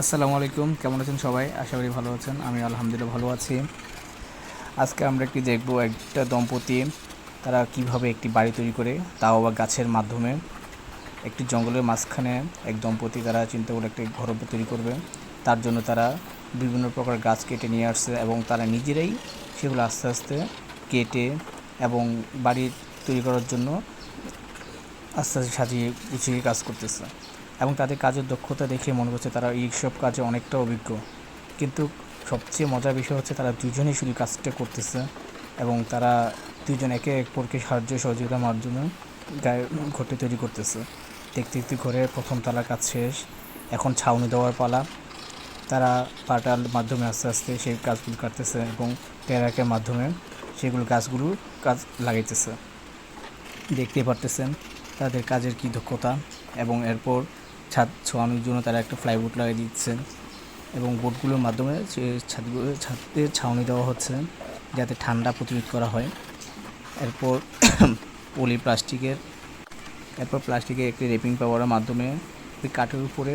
আসসালামু আলাইকুম, কেমন আছেন সবাই? আশা করি ভালো আছেন, আমি আলহামদুলিল্লাহ ভালো আছি। আজকে আমরা একটি দেখব একটা দম্পতি, তারা কীভাবে একটি বাড়ি তৈরি করে, তাও আবার গাছের মাধ্যমে। একটি জঙ্গলের মাঝখানে এক দম্পতি, তারা চিন্তা করে একটি ঘর তৈরি করবে। তার জন্য তারা বিভিন্ন প্রকার গাছ কেটে নিয়ে আসছে এবং তারা নিজেরাই সেগুলো আস্তে আস্তে কেটে এবং বাড়ি তৈরি করার জন্য আস্তে আস্তে সাজিয়ে গুছিয়ে কাজ করতেছে। এবং তাদের কাজের দক্ষতা দেখে মনে হচ্ছে তারা এই সব কাজে অনেকটা অভিজ্ঞ। কিন্তু সবচেয়ে মজার বিষয় হচ্ছে তারা দুজনেই শুধু কাজটা করতেছে এবং তারা দুজন একে অপরকে সাহায্য সহযোগিতার মাধ্যমে গায়ে ঘরটি তৈরি করতেছে। দেখতে দেখতে ঘরের প্রথম তালার কাজ শেষ, এখন ছাউনি দেওয়ার পালা। তারা পাটার মাধ্যমে আস্তে আস্তে সেই গাছগুলো কাটতেছে এবং টেরাকের মাধ্যমে সেগুলো গাছগুলো কাজ লাগাইতেছে। দেখতে পারতেছেন তাদের কাজের কী দক্ষতা এবং এরপর ছাদ ছোঁয়ানোর জন্য তারা একটা ফ্লাইবোর্ড লাগিয়ে দিচ্ছে এবং বোর্ডগুলোর মাধ্যমে ছাদগুলো, ছাদে ছাউনি দেওয়া হচ্ছে যাতে ঠান্ডা প্রতিরোধ করা হয়। এরপর পলি প্লাস্টিকের, এরপর প্লাস্টিকের একটি রেপিং পাওয়ারের মাধ্যমে একটি কাঠের উপরে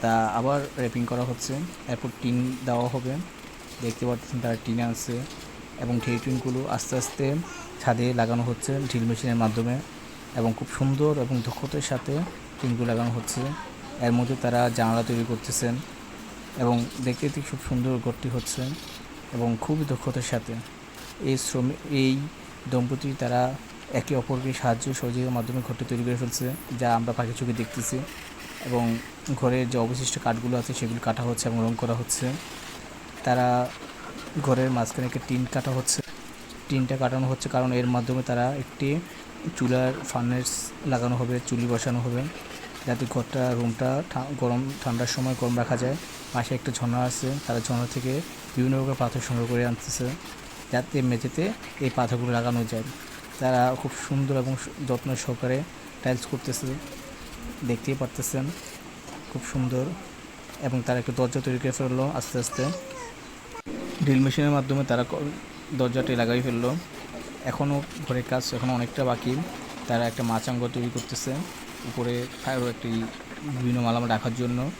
তা আবার রেপিং করা হচ্ছে। এরপর টিন দেওয়া হবে। দেখতে পাচ্ছেন তারা টিন আছে এবং সেই টিনগুলো আস্তে আস্তে ছাদে লাগানো হচ্ছে। ড্রিল মেশিনের মাধ্যমে এবং খুব সুন্দর এবং দক্ষতার সাথে টিনগুলো লাগানো হচ্ছে। এর মধ্যে তারা জানালা তৈরি করতেছেন এবং দেখতে দেখতে খুব সুন্দর ঘরটি হচ্ছে এবং খুবই দক্ষতার সাথে। এই শ্রমিক এই দম্পতি তারা একে অপরকে সাহায্য সহযোগিতার মাধ্যমে ঘরটি তৈরি করে ফেলছে, যা আমরা পাখি চোখে দেখতেছি এবং ঘরের যে অবশিষ্ট কাঠগুলো আছে সেগুলো কাটা হচ্ছে এবং রং করা হচ্ছে। তারা ঘরের মাঝখানে একটি টিন কাটা হচ্ছে। টিনটা কাটানো হচ্ছে কারণ এর মাধ্যমে তারা একটি চুলার ফার্নেস লাগানো হবে, চুলি বসানো হবে, যাতে ঘরটা রুমটা গরম, ঠান্ডার সময় গরম রাখা যায়। পাশে একটা ঝর্ণা আছে, তারা ঝর্ণা থেকে বিভিন্ন রকমের পাথর সংগ্রহ করে আনতেছে, যাতে মেঝেতে এই পাথরগুলো লাগানো যায়। তারা খুব সুন্দর এবং যত্ন সহকারে টাইলস করতেছে, দেখতেই পারতেছেন, খুব সুন্দর এবং তারা একটু দরজা তৈরি করে ফেলল আস্তে আস্তে। ড্রিল মেশিনের মাধ্যমে তারা দরজাটি লাগাই ফেলল। এখনও ঘরের কাজ এখনও অনেকটা বাকি। তারা একটা মাচাঙ্গ তৈরি করতেছে। উপরে আরও একটি বিভিন্ন মালামাল রাখার জন্য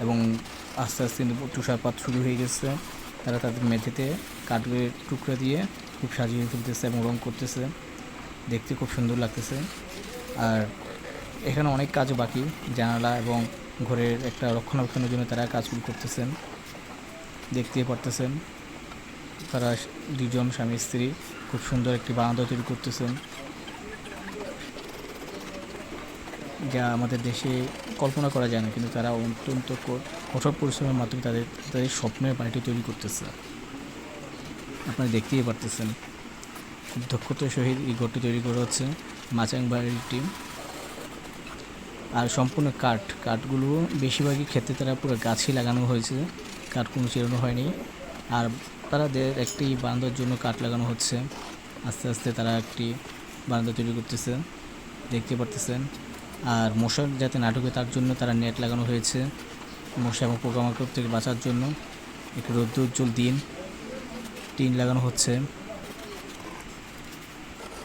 এবং আস্তে আস্তে তুষারপাত শুরু হয়ে গেছে। তারা তাদের মেঝেতে কাঠের টুকরা দিয়ে খুব সাজিয়ে ফেলতেছে এবং রং করতেছে। দেখতে খুব সুন্দর লাগতেছে। আর এখানে অনেক কাজ বাকি। জানালা এবং ঘরের একটা রক্ষণাবেক্ষণের জন্য তারা কাজগুলো করতেছেন। দেখতে পারতেছেন। তারা দুজন স্বামী স্ত্রী খুব সুন্দর একটি বারান্দা তৈরি করতেছেন। যা আমাদের দেশে কল্পনা করা যায় না, কিন্তু তারা অত্যন্ত কঠোর পরিশ্রমের মাধ্যমে তাদের তাদের স্বপ্নের বাড়িটি তৈরি করতেছে। আপনারা দেখতেই পারতেছেন খুব দক্ষতার সহিত এই ঘরটি তৈরি করা হচ্ছে, মাচাং বাড়িটি আর সম্পূর্ণ কাঠ, কাঠগুলো বেশিরভাগই ক্ষেত্রে তারা পুরো গাছই লাগানো হয়েছে, কাঠ কোনো চেরানো হয়নি। আর তাদের একটি বারান্দার জন্য কাঠ লাগানো হচ্ছে। আস্তে আস্তে তারা একটি বারান্দা তৈরি করতেছে, দেখতে পারতেছেন। আর মশার যাতে না ঢোকে তার জন্য তারা নেট লাগানো হয়েছে। মশা এবং পোকামাকড় থেকে বাঁচার জন্য একটি রৌদ্র উজ্জ্বল দিন, টিন লাগানো হচ্ছে।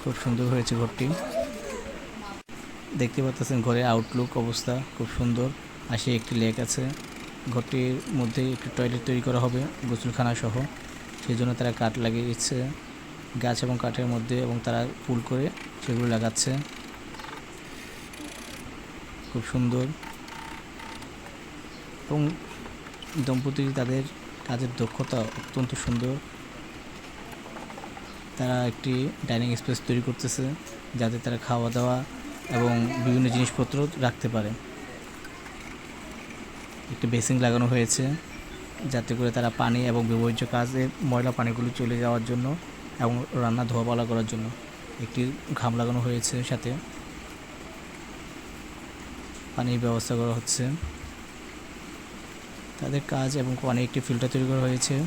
খুব সুন্দর হয়েছে ঘরটি। দেখতে পাচ্ছেন ঘরে আউটলুক অবস্থা খুব সুন্দর। পাশে একটি লেক আছে। ঘরটির মধ্যে একটি টয়লেট তৈরি করা হবে গোসলখানা সহ সেই জন্য তারা কাঠ লাগিয়েছে গাছ এবং কাঠের মধ্যে এবং তারা ফুল করে সেগুলো লাগাচ্ছে। খুব সুন্দর। এবং দম্পতি তাদের কাজের দক্ষতা অত্যন্ত সুন্দর। তারা একটি ডাইনিং স্পেস তৈরি করতেছে যাতে তারা খাওয়া দাওয়া এবং বিভিন্ন জিনিসপত্র রাখতে পারে। একটি বেসিং লাগানো হয়েছে। যাতে করে তারা পানি এবং ব্যবহৃত কাজে ময়লা পানিগুলো চলে যাওয়ার জন্য এবং রান্না ধোয়াপালা করার জন্য একটি ঘাম লাগানো হয়েছে সাথে। পানির ব্যবস্থা করা হচ্ছে। তাদের কাজ এবং পানি একটি ফিল্টার তৈরি করা হয়েছে।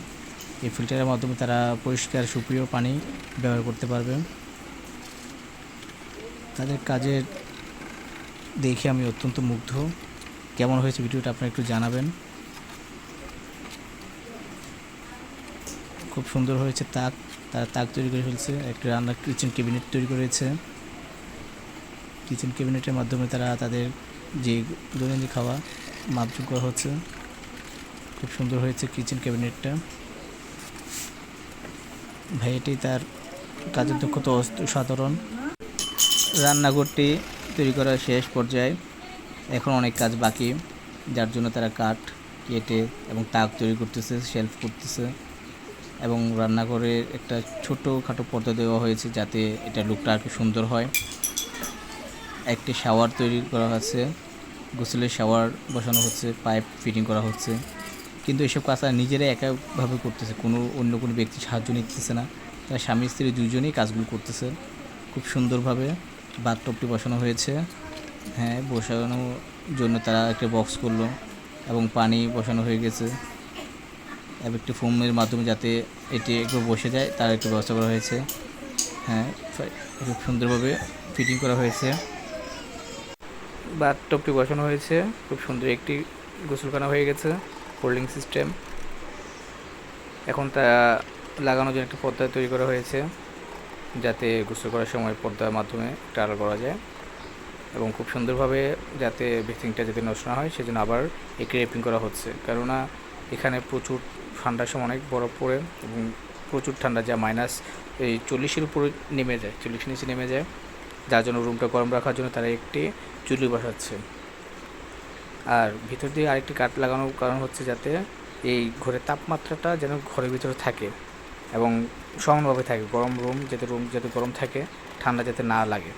এই ফিল্টারের মাধ্যমে তারা পরিষ্কার, সুপ্রিয় পানি ব্যবহার করতে পারবে। তাদের কাজের দেখে আমি অত্যন্ত মুগ্ধ। কেমন হয়েছে ভিডিওটা আপনারা একটু জানাবেন। খুব সুন্দর হয়েছে, তাক, তারা তাক তৈরি করে ফেলছে, একটি রান্নার কিচেন ক্যাবিনেট তৈরি করেছে। কিচেন ক্যাবিনেটের মাধ্যমে তারা তাদের যে দৈনন্দিন খাওয়া মাপযোগ করা হচ্ছে। খুব সুন্দর হয়েছে কিচেন ক্যাবিনেটটা ভাই এটি তার কাজের দক্ষতা সাধারণ। রান্নাঘরটি তৈরি করার শেষ পর্যায়ে এখন অনেক কাজ বাকি, যার জন্য তারা কাঠ, কেটে এবং তাক তৈরি করতেছে শেলফ করতেছে। এবং রান্নাঘরে একটা ছোট খাটো পর্দা দেওয়া হয়েছে যাতে এটা লুকটা আর সুন্দর হয়। একটি শাওয়ার তৈরি করা হচ্ছে, গোসলের শাওয়ার বসানো হচ্ছে, পাইপ ফিটিং করা হচ্ছে। কিন্তু এসব কাজ তারা নিজেরাই একাভাবে করতেছে, কোনো অন্য কোনো ব্যক্তি সাহায্য নিতেছে না। তারা স্বামী, স্ত্রী দুজনেই কাজগুলো করতেছে খুব সুন্দরভাবে। বাথটপটি বসানো হয়েছে হ্যাঁ বসানোর জন্য তারা একটা বক্স করল এবং পানি বসানো হয়ে গেছে। একটি ফোমের মাধ্যমে যাতে এটি একটু বসে যায়, তার একটু ব্যবস্থা করা হয়েছে। হ্যাঁ খুব সুন্দরভাবে ফিটিং করা হয়েছে। বাথটপটি বসানো হয়েছে, খুব সুন্দর একটি গোসলখানা হয়ে গেছে হোল্ডিং সিস্টেম এখন তা লাগানোর জন্য একটা পর্দা তৈরি করা হয়েছে, যাতে গোসল করার সময় পর্দার মাধ্যমে টাল করা যায় এবং খুব সুন্দরভাবে যাতে বেসিংটা যাতে নষ্ট না হয়, সেজন্য আবার একে রেপিং করা হচ্ছে। কেননা এখানে প্রচুর ঠান্ডার সময় অনেক বরফ পড়ে এবং প্রচুর ঠান্ডা যা মাইনাস এই চল্লিশের উপরে নেমে যায়, চল্লিশ নিচে নেমে যায়। যার জন্য রুমটা গরম রাখার জন্য তারা একটি চুলি বসাচ্ছে। আর ভিতর দিয়ে আরেকটি কাঠ লাগানোর কারণ হচ্ছে যাতে এই ঘরের তাপমাত্রাটা যেন ঘরের ভিতরে থাকে এবং সমানভাবে থাকে। গরম রুম যাতে রুম যাতে গরম থাকে, ঠান্ডা যাতে না লাগে।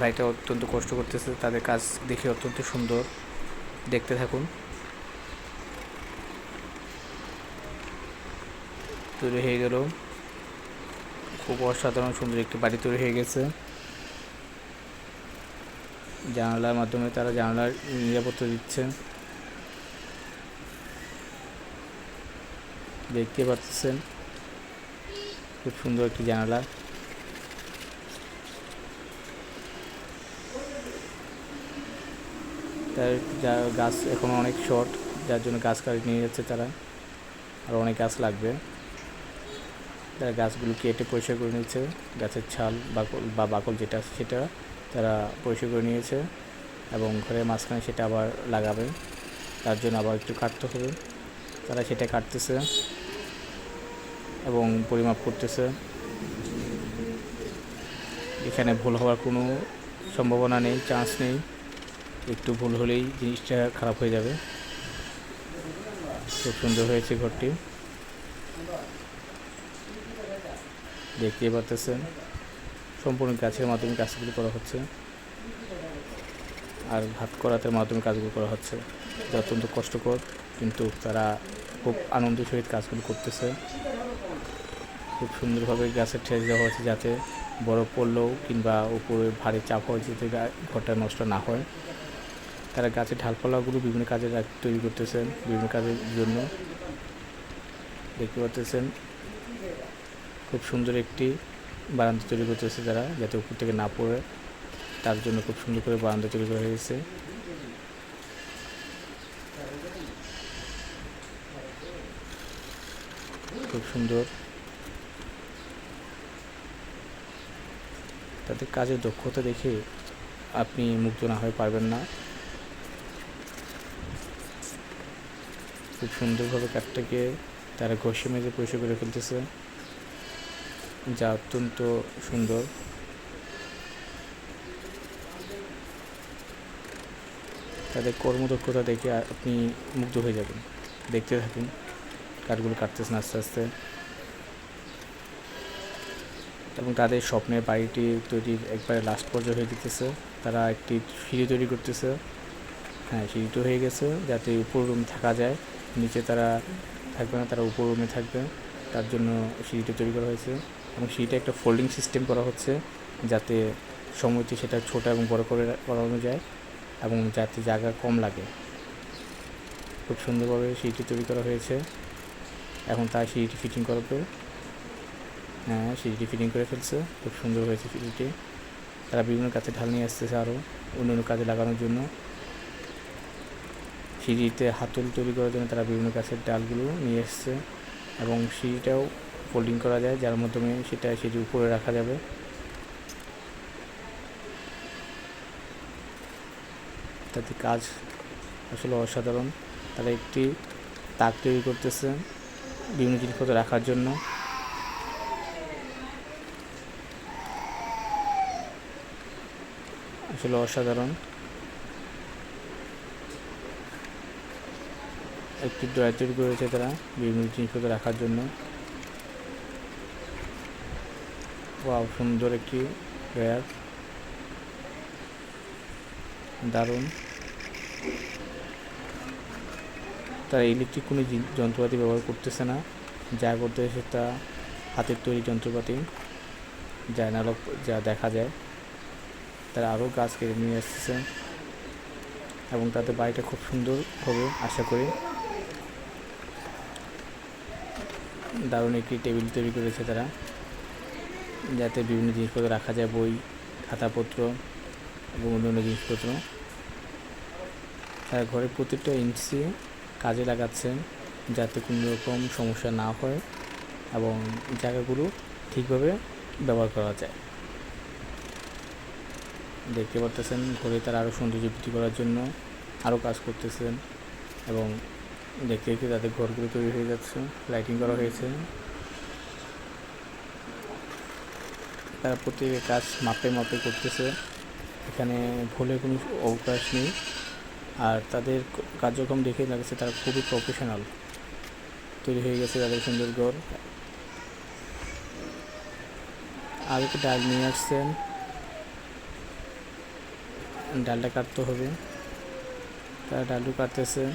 ভাইটা অত্যন্ত কষ্ট করতেছে, তাদের কাজ দেখে অত্যন্ত সুন্দর। দেখতে থাকুন। তৈরি হয়ে গেল। খুব অসাধারণ সুন্দর একটি বাড়ি তৈরি হয়ে গেছে। জানালার মাধ্যমে তারা জানালার নিরাপত্তা দিচ্ছে। দেখতে পাচ্ছেন, খুব সুন্দর একটি জানালা। তার যা গাছ এখন অনেক শর্ট, যার জন্য গাছ কাটি নিয়ে যাচ্ছে তারা। আর অনেক গাছ লাগবে। তারা গাছগুলো কেটে পরিষ্কার করে নিয়েছে। গাছের ছাল, বাকল বা বাকল যেটা আছে সেটা তারা পরিষ্কার করে নিয়েছে এবং ঘরের মাঝখানে সেটা আবার লাগাবে। তার জন্য আবার একটু কাটতে হবে। তারা সেটা কাটতেছে এবং পরিমাপ করতেছে। এখানে ভুল হওয়ার কোনো সম্ভাবনা নেই চান্স নেই। একটু ভুল হলেই জিনিসটা খারাপ হয়ে যাবে। খুব সুন্দর হয়েছে ঘরটি। দেখতেই পারতেছেন। সম্পূর্ণ গাছের মাধ্যমে কাজগুলো করা হচ্ছে। আর ভাত করাতের মাধ্যমে কাজগুলো করা হচ্ছে। যা অত্যন্ত কষ্টকর, কিন্তু তারা খুব আনন্দের সহিত কাজগুলো করতেছে। খুব সুন্দরভাবে গাছের ঠেস দেওয়া হয়েছে যাতে বরফ পড়লেও কিংবা উপরে ভারী চাপ হয় যাতে ঘরটা নষ্ট না হয়। তারা গাছের ঢালপালাগুলো বিভিন্ন কাজে তৈরি করতেছেন বিভিন্ন কাজের জন্য। দেখতে পাচ্ছেন খুব সুন্দর একটি বারান্দা তৈরি করতেছে তারা যাতে উপর থেকে না পড়ে। তার জন্য খুব সুন্দর করে বারান্দা তৈরি করা হয়েছে। খুব সুন্দর। তাদের কাজের দক্ষতা দেখে আপনি মুগ্ধ না হয়ে পারবেন না। খুব সুন্দরভাবে কাঠটাকে তারা ঘষে মেঝে পরিষ্কার করে ফেলতেছে। যা অত্যন্ত সুন্দর। তাদের কর্মদক্ষতা দেখে আপনি মুগ্ধ হয়ে যাবেন। দেখতে থাকুন কাঠগুলো কাটতেছেন আস্তে আস্তে। এবং তাদের স্বপ্নের বাড়িটি তৈরির একবারে লাস্ট পর্যায়ে হয়ে যেতেছে। তারা একটি সিঁড়ি তৈরি করতেছে। হ্যাঁ সিঁড়িটা হয়ে গেছে, যাতে উপর রুম থাকা যায়। নিচে তারা থাকবে না, তারা উপর রুমে থাকবে। তার জন্য সিঁড়িটা তৈরি করা হয়েছে। এবং সিঁড়িটা একটা ফোল্ডিং সিস্টেম করা হচ্ছে যাতে সময়টি সেটা ছোট এবং বড় করে করানো যায় এবং যাতে জায়গা কম লাগে। খুব সুন্দরভাবে সিঁড়িটি তৈরি করা হয়েছে। এখন তার সিঁড়িটি ফিটিং করবে হ্যাঁ সিঁড়িটি ফিটিং করে ফেলছে। খুব সুন্দর হয়েছে সিঁড়িটি তারা বিভিন্ন কাছে ঢাল নিয়ে আসতেছে আরও অন্য অন্য কাজে লাগানোর জন্য। সিঁড়িতে হাতল তৈরি করার জন্য তারা বিভিন্ন গাছের ডালগুলো নিয়ে এসছে এবং সিঁড়িটাও ফোল্ডিং করা যায়, যার মাধ্যমে সেটা সিঁড়ির উপরে রাখা যাবে। তাতে কাজ আসলে অসাধারণ। তারা একটি তাক তৈরি করতেছে বিভিন্ন জিনিসপত্র রাখার জন্য। আসলে অসাধারণ। একটি ড্রয়ার তৈরি করেছে তারা বিভিন্ন জিনিসপত্র রাখার জন্য। ওয়াও সুন্দর একটি ড্রয়ার দারুণ। তারা ইলেকট্রিক কোনো যন্ত্রপাতি ব্যবহার করতেছে না। যা করতেছে তা হাতের তৈরি যন্ত্রপাতি, যা অ্যানালগ যা দেখা যায়। তারা আরও গাছ কেটে নিয়ে আসতেছে। এবং তাদের বাড়িটা খুব সুন্দর হবে, আশা করি। দারুণ একটি টেবিল তৈরি করেছে তারা। যাতে বিভিন্ন জিনিসপত্র রাখা যায়, বই, খাতাপত্র এবং অন্যান্য জিনিসপত্র। তারা ঘরের প্রতিটা ইঞ্চি কাজে লাগাচ্ছেন যাতে কোনো রকম সমস্যা না হয় এবং জায়গাগুলো ঠিকভাবে ব্যবহার করা যায়। দেখতে পারতেছেন, ঘরে তারা আরও সৌন্দর্য বৃদ্ধি করার জন্য আরও কাজ করতেছেন এবং দেখতে দেখতে তাদের ঘরগুলো তৈরি হয়ে যাচ্ছে লাইটিং করা হয়েছে। তারা প্রত্যেকের কাজ মাপে মাপে করতেছে। এখানে ভুলের কোনো অবকাশ নেই। আর তাদের কার্যক্রম দেখে লাগছে তারা খুবই প্রফেশনাল তৈরি হয়ে গেছে তাদের সুন্দর ঘর। আর একটু ডাল নিয়ে আসছেন। ডালটা কাটতে হবে। তারা ডালু কাটতেছে।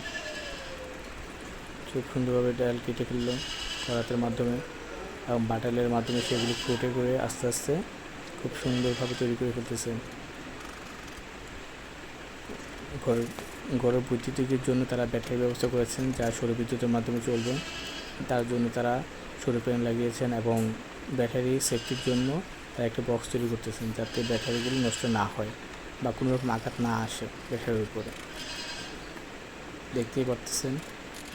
খুব সুন্দরভাবে ডাল কেটে ফেলল। করাতের মাধ্যমে। এবং বাটালের মাধ্যমে সেগুলি ফুটে করে আস্তে আস্তে খুব সুন্দরভাবে তৈরি করে ফেলতেছে। ঘর ঘরের বৈদ্যুতিকের জন্য তারা ব্যাটারি ব্যবস্থা করেছেন যা সৌর বিদ্যুতের মাধ্যমে চলবে। তার জন্য তারা সৌর প্যানেল লাগিয়েছেন এবং ব্যাটারি সেফটির জন্য তারা একটা বক্স তৈরি করতেছেন যাতে ব্যাটারিগুলি নষ্ট না হয় বা কোনো রকম আঘাত না আসে ব্যাটারির উপরে। দেখতেই পারতেছেন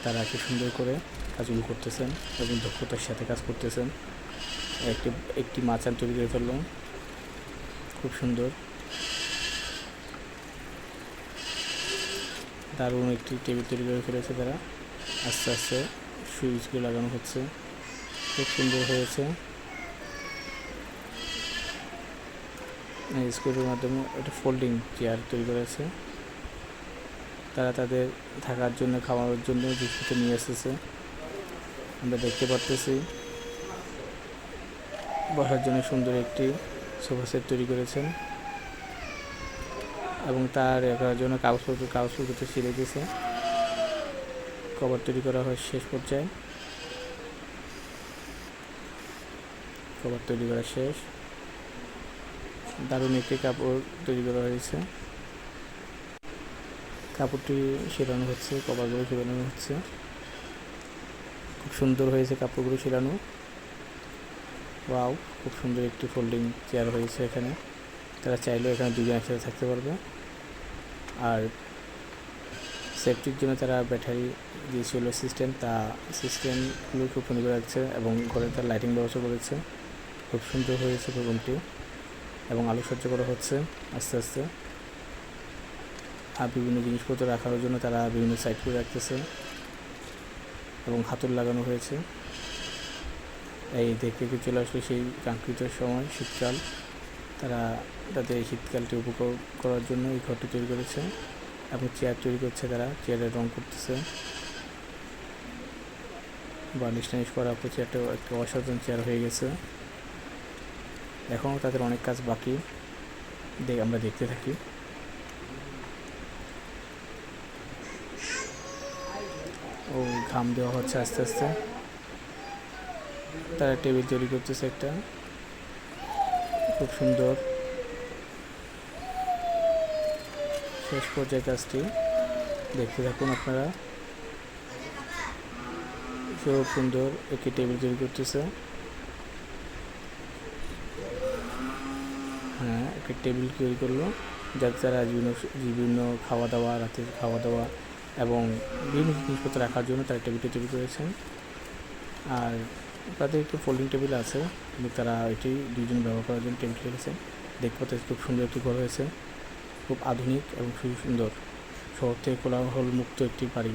তারা কি সুন্দর করে কাজগুলো করতেছেন এবং দক্ষতার সাথে কাজ করতেছেন। একটি একটি মাচান তৈরি করে ফেলল খুব সুন্দর। দারুণ একটি টেবিল তৈরি করে ফেলেছে তারা। আস্তে আস্তে সুইচগুলো লাগানো হচ্ছে। খুব সুন্দর হয়েছে। স্কুলের মাধ্যমে একটা ফোল্ডিং চেয়ার তৈরি করেছে তারা তাদের থাকার জন্য, খাওয়ানোর জন্য জিনিসপত্র নিয়ে এসেছে। আমরা দেখতে পারতেছি। বসার জন্য সুন্দর একটি সোফা সেট তৈরি করেছেন। এবং তার রাখার জন্য কাগজপত্র কাগজপত্র ছিঁড়ে দিয়েছে কভার তৈরি করা হয় শেষ পর্যায়ে। কভার তৈরি করা শেষ। দারুণ একটি কাপড় তৈরি করা হয়েছে। কাপড়টি সেলানো হচ্ছে, কভারগুলো সেলানো হচ্ছে। খুব সুন্দর হয়েছে কাপড়গুলো সেলানো ওয়াও, খুব সুন্দর একটি ফোল্ডিং চেয়ার হয়েছে এখানে। তারা চাইলেও এখানে দুজন একসাথে থাকতে পারবে। আর সেফটির জন্য তারা ব্যাটারি যে ছিল সিস্টেম, তা সিস্টেমগুলো খুব সুন্দর রাখছে এবং ঘরে তার লাইটিং ব্যবস্থা করেছে। খুব সুন্দর হয়েছে রুমটি এবং আলোকসজ্জা করা হচ্ছে আস্তে আস্তে। বিভিন্ন জিনিসপত্র রাখার জন্য তারা বিভিন্ন সাইড করে রাখতেছে এবং হাতল লাগানো হয়েছে। এই দেখতে দেখতে চলে আসলো সেই কাঙ্ক্ষিত সময়, শীতকাল। তারা তাদের এই শীতকালটি উপভোগ করার জন্য এই ঘরটি তৈরি করেছে এবং চেয়ার তৈরি করছে তারা চেয়ারের রং করতেছে। বার্নিশ টানিশ করার পর চেয়ারটা একটা অসাধারণ চেয়ার হয়ে গেছে। এখনও তাদের অনেক কাজ বাকি আমরা দেখতে থাকি। ও ঘাম দেওয়া হচ্ছে আস্তে আস্তে। তারা টেবিল তৈরি করতেছে একটা খুব সুন্দর। শেষ পর্যায়ে কাজটি দেখতে থাকুন আপনারা। খুব সুন্দর একটি টেবিল তৈরি করতেছে। হ্যাঁ একটা টেবিল তৈরি করল। যাতে তারা বিভিন্ন বিভিন্ন খাওয়া দাওয়া, রাতের খাওয়া দাওয়া এবং বিভিন্ন জিনিসপত্র রাখার জন্য তারা টেবিলটি তৈরি করেছেন। আর তাদের একটি ফোল্ডিং টেবিল আছে, কিন্তু তারা এটি দুজন ব্যবহার করার জন্য টেবিল ফেলেছে দেখতে তাদের খুব সুন্দর একটি ঘর হয়েছে, খুব আধুনিক এবং খুবই সুন্দর। শহর থেকে কোলাহল মুক্ত একটি বাড়ি।